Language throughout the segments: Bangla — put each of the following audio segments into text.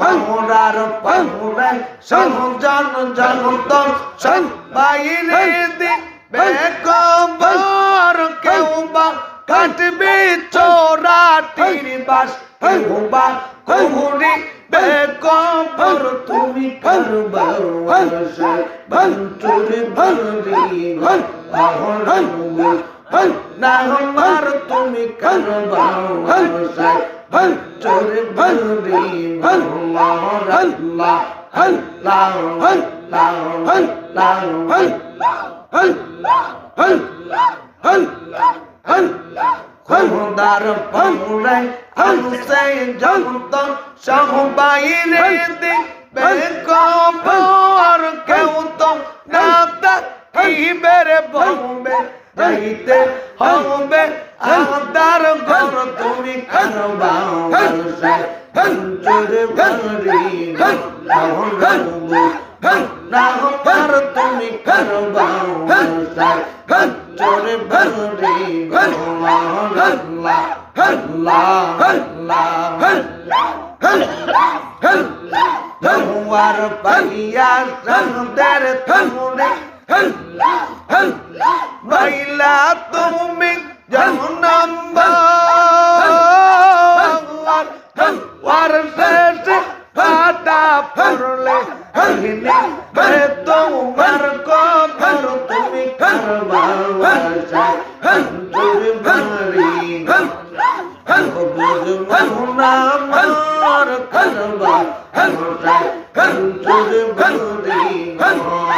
মৌরার পাহুরে সহজন জনত সন বাইরে দিবে কবর কেউ বা কাটবে চোরা তীর বাস। কেউ বা কুহুরি বেকবর তুমি করবা বঞ্চুর ভরি অহরণ না আমার তুমি করবা বঞ্চুর ভরি আল্লাহ। আল্লাহ। আল্লাহ খোদার পাউরাই আমসে জগত সহ বাইরে দিবে কবর কেউ তো না তাকিবে বলবে যাইতে হবে আদার ঘর তুমি করবা পঞ্চুর ভরি না পার তুমি করবা পঞ্চুর ভরি আল্লাহ আল্লাহ তোমার পাইয়া সন্দের থমুরে বাইলা তুমি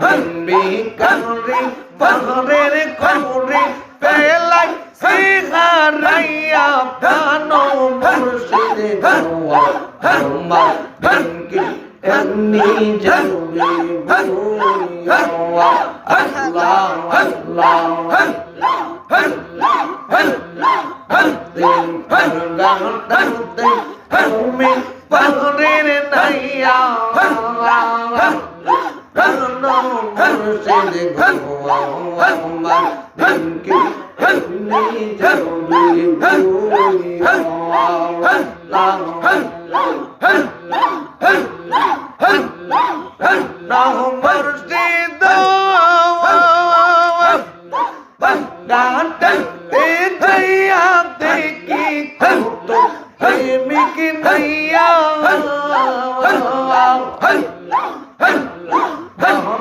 আল্লাহ আল্লাহ আল্লাহ হনবি কারি পারের খবরে পেলাই সিহারাইয়া প্রানো মুর্শিদ গোয়া হমা হনকি হন্নি জবে ভুয়া আল্লাহ আল্লাহ তুমি মুর্শিদ ডান্টন এ জয়া দেখি তো প্রেমিক নैया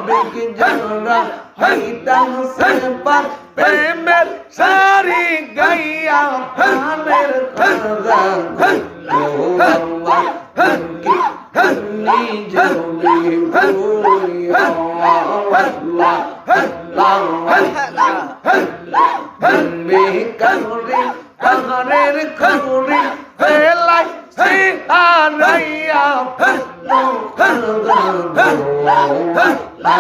ভাবিক জনরা হইতাম সে পার প্রেমের সারি গাইয়া প্রাণের খরজা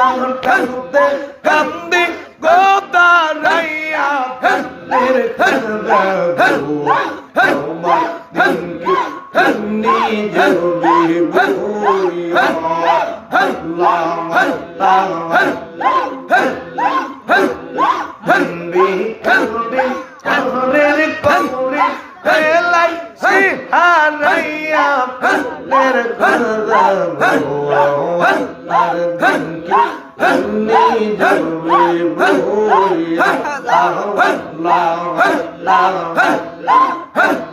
কান্দে কান্দি গোদারাইয়া ফের খরদা la la la la la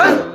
Hey!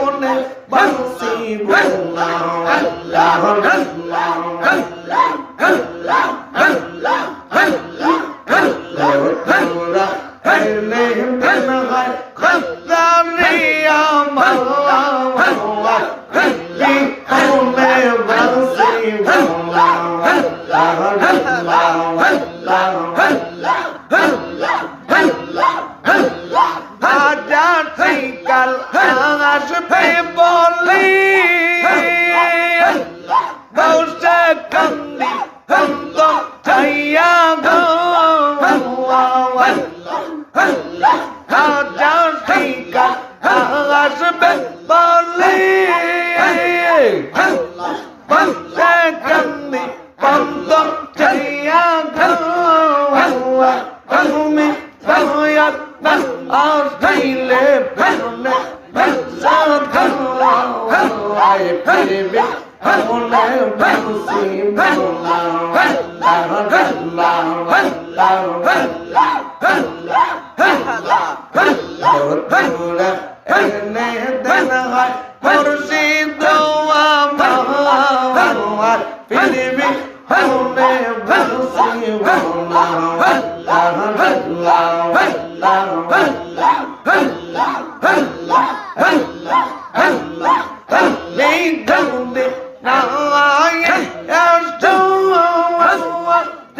জীবনে বাঁচিব আল্লাহ আল্লাহ আল্লাহ আল্লাহ আল্লাহ আল্লাহ Allah মুর্শিদ আমার পৃথিবী হমে বসি Don't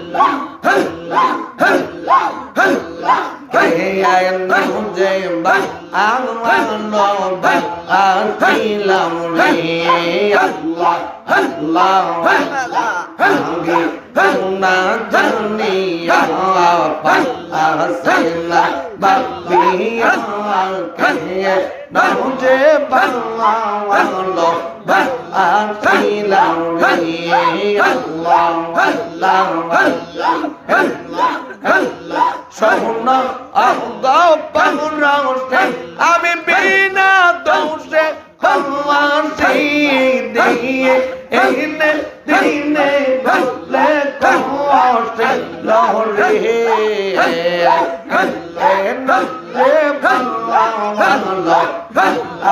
দেবাই আমার লবাই আর দিলাম রে আল্লাহ আল্লাহ আগে না জানি আল্লাহ আসলা বাপি আল্লাহ কে না যে বাংলা লবাই আমি বিনা দোষে ভগবান সেই দিয়ে এনে দিনে ভুলে কষ্টে লহরে এনে রে ভালো ভালো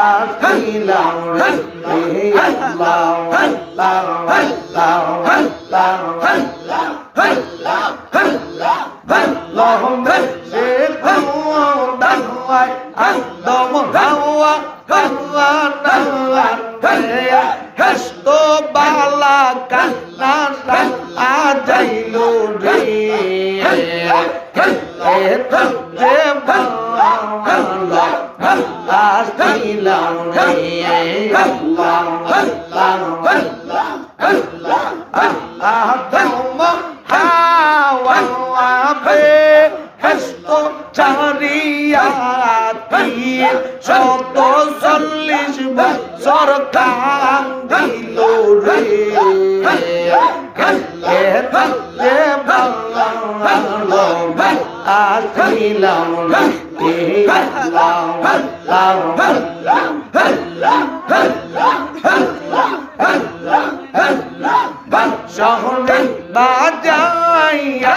আসিলাম রে আল্লাহ আল্লাহ আল্লাহ আল্লাহ Allahumma shaykhuna dawai andam hawa kana ajailu re eto je bala asilam re Allah Allah আদম হাওয়া বে হেস্ত চারিয়াতি শত চল্লিশ বছর কাম দিল শহরে বাজাইয়া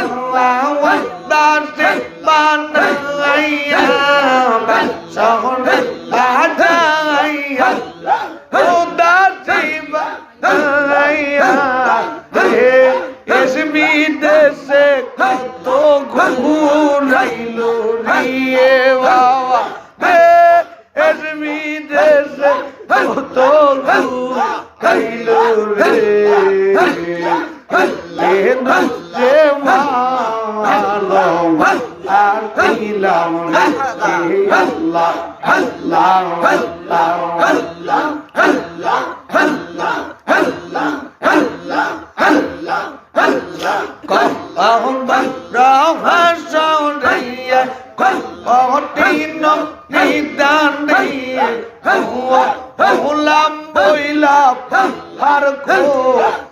দাসে বানাইয়া শহরে বাজাইয়া ও দেশে কত ঘুরাইল রিয়ে বাবা দেশে কত ঘুরাইল রে যে ভালো আসিলাম রে আল্লাহ আল্লাহ আল্লাহ কখন রহস্য কঠিন নিদান হলাম বইলা আর খো দিও রে যে ভালো আসিলাম রে